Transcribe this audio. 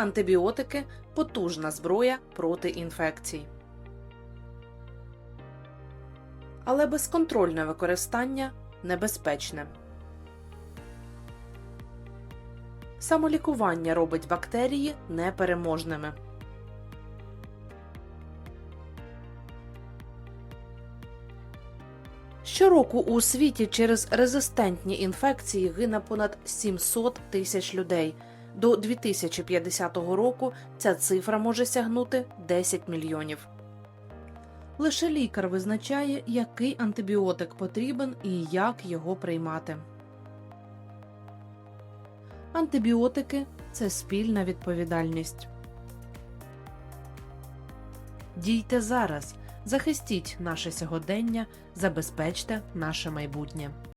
Антибіотики потужна зброя проти інфекцій. Але безконтрольне використання небезпечне. Самолікування робить бактерії непереможними. Щороку у світі через резистентні інфекції гине понад 700 тисяч людей. До 2050 року ця цифра може сягнути 10 мільйонів. Лише лікар визначає, який антибіотик потрібен і як його приймати. Антибіотики це спільна відповідальність. Дійте зараз, захистіть наше сьогодення, забезпечте наше майбутнє.